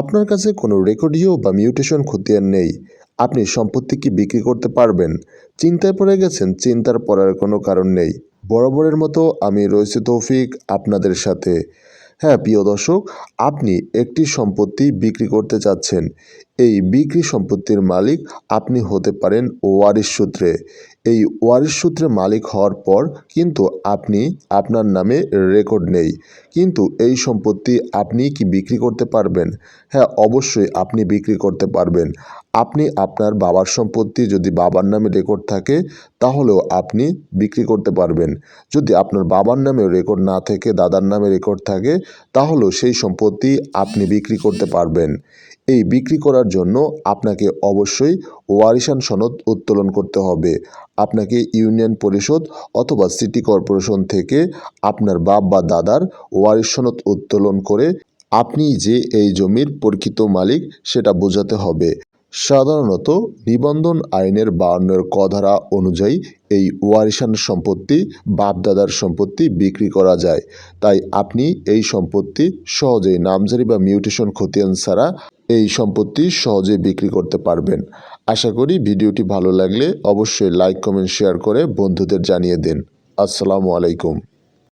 আপনার কাছে কোনো রেকর্ডিও বা মিউটেশন খতিয়ান নেই। আপনি সম্পত্তি কি বিক্রি করতে পারবেন। চিন্তায় পড়ে গেছেন, চিন্তার পড়ার কোনো কারণ নেই। বরাবরের মতো আমি রয়েছে তৌফিক আপনাদের সাথে। হ্যাঁ প্রিয় দর্শক, আপনি একটি সম্পত্তি বিক্রি করতে চাচ্ছেন। এই বিক্রি সম্পত্তির মালিক আপনি হতে পারেন ওয়ারিশ সূত্রে। এই ওয়ারিশ সূত্রে মালিক হওয়ার পর কিন্তু আপনি আপনার নামে রেকর্ড নেই। কিন্তু এই সম্পত্তি আপনি কি বিক্রি করতে পারবেন? হ্যাঁ অবশ্যই আপনি বিক্রি করতে পারবেন। আপনি আপনার বাবার সম্পত্তি যদি বাবার নামে রেকর্ড থাকে, তাহলেও আপনি বিক্রি করতে পারবেন। যদি আপনার বাবার নামে রেকর্ড না থেকে, দাদার নামে রেকর্ড থাকে, তাহলেও সেই সম্পত্তি আপনি বিক্রি করতে পারবেন। এই বিক্রি করার জন্য আপনাকে অবশ্যই ওয়ারিশান সনদ উত্তোলন করতে হবে। আপনাকে ইউনিয়ন পরিষদ অথবা সিটি কর্পোরেশন থেকে আপনার বাপ বা দাদার ওয়ারিশ সনদ উত্তোলন করে আপনি যে এই জমির প্রকৃত মালিক সেটা বোঝাতে হবে। সাধারণত নিবন্ধন আইনের বাউন্নের কধারা অনুযায়ী এই ওয়ারিশান সম্পত্তি বাপদাদার সম্পত্তি বিক্রি করা যায়। তাই আপনি এই সম্পত্তি সহজেই নামজারি বা মিউটেশন খতিয়ান ছাড়া এই সম্পত্তি সহজে বিক্রি করতে পারবেন। আশা করি ভিডিওটি ভালো লাগলে অবশ্যই লাইক কমেন্ট শেয়ার করে বন্ধুদের জানিয়ে দিন। আসসালামু আলাইকুম।